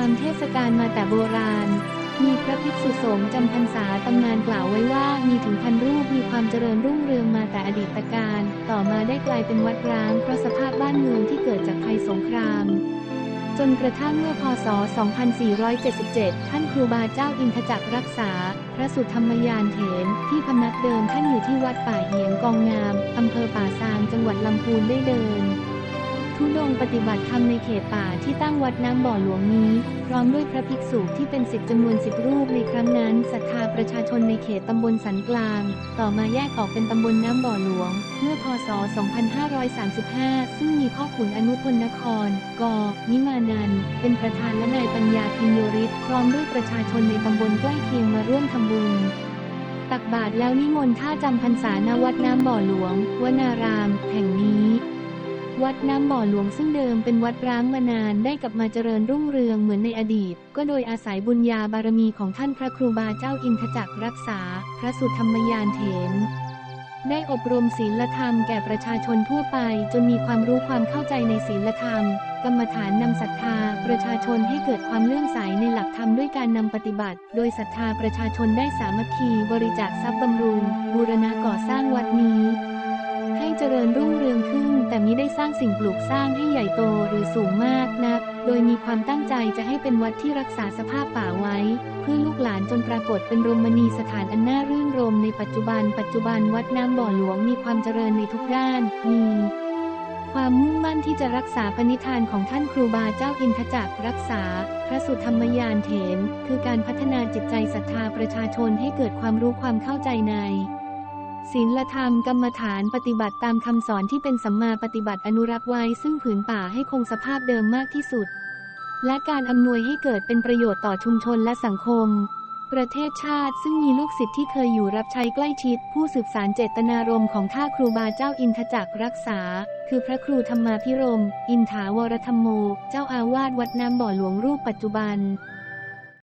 ามเทศกาลมาแต่โบราณ มีพระภิกษุสงฆ์จำพรรษาตำนานกล่าวไว้ว่ามีถึงพันรูปมีความเจริญรุ่งเรืองมาแต่อดีตการ ต่อมาได้กลายเป็นวัดร้างเพราะสภาพบ้านเมืองที่เกิดจากภัยสงคราม จนกระทั่งเมื่อพศ 2477 ท่านครูบาเจ้าอินทจักรรักษา พระสุธรรมยานเถนที่พำนักเดิมท่านอยู่ที่วัดป่าเหียงกองงามอำเภอป่าซางจังหวัดลำพูนได้เดิน ทุดงปฏิบัติธรรมในเขตป่าที่ตั้งวัดน้ำบ่อหลวงนี้ พร้อมด้วยพระภิกษุที่เป็นสิทธิจำนวนสิบรูปในครั้งนั้นศรัทธาประชาชนในเขตตำบลสันกลาง ต่อมาแยกออกเป็นตำบลน้ำบ่อหลวง เมื่อพศ 2535 ซึ่งมีพ่อขุนอนุพลนคร ก นิมานันเป็นประธานและนายปัญญาพิญโยริศพร้อมด้วยประชาชนในตำบลใกล้เคียงมาร่วมทำบุญตักบาตรแล้วนิมนต์ท่าจำพรรษาณวัดน้ำบ่อหลวง วนาราม แห่งนี้ วัดน้ำบ่อหลวงซึ่งเดิมเป็นวัดร้างมานานได้กลับมาเจริญรุ่งเรืองเหมือนในอดีต ก็โดยอาศัยบุญญาบารมีของท่านพระครูบาเจ้าอินทจักรรักษา พระสุธรรมยานเถนได้อบรมศีลธรรมแก่ประชาชนทั่วไป จนมีความรู้ความเข้าใจในศีลธรรม กรรมฐานนำศรัทธา ประชาชนให้เกิดความเลื่อมใสในหลักธรรมด้วยการนำปฏิบัติ โดยศรัทธาประชาชนได้สามัคคีบริจาคทรัพย์บำรุงบูรณะก่อสร้างวัดนี้ ริญรุ่งเรืองขึ้น แต่มิได้สร้างสิ่งปลูกสร้างให้ใหญ่โตหรือสูงมากนัก โดยมีความตั้งใจจะให้เป็นวัดที่รักษาสภาพป่าไว้ เพื่อลูกหลานจนปรากฏเป็นรมณีสถานอันน่ารื่นรมในปัจจุบัน ปัจจุบันวัดน้ำบ่อหลวงมีความเจริญในทุกด้าน มีความมุ่งมั่นที่จะรักษาปณิธานของท่านครูบาเจ้าอินทจักรรักษา พระสุธรรมยานเถนคือการพัฒนาจิตใจศรัทธาประชาชนให้เกิดความรู้ความเข้าใจใน ศีลธรรมกรรมฐานปฏิบัติตามคำสอนที่เป็นสัมมาปฏิบัติอนุรักษ์ไว้ซึ่งผืนป่าให้คงสภาพเดิมมากที่สุด และการอำนวยให้เกิดเป็นประโยชน์ต่อชุมชนและสังคม ประเทศชาติซึ่งมีลูกศิษย์ที่เคยอยู่รับใช้ใกล้ชิด ผู้สืบสารเจตนารมณ์ของท่าครูบาเจ้าอินทจักรรักษา คือพระครูธรรมาพิรม อินถาวรธรรมโม เจ้าอาวาสวัดน้ำบ่อหลวงรูปปัจจุบัน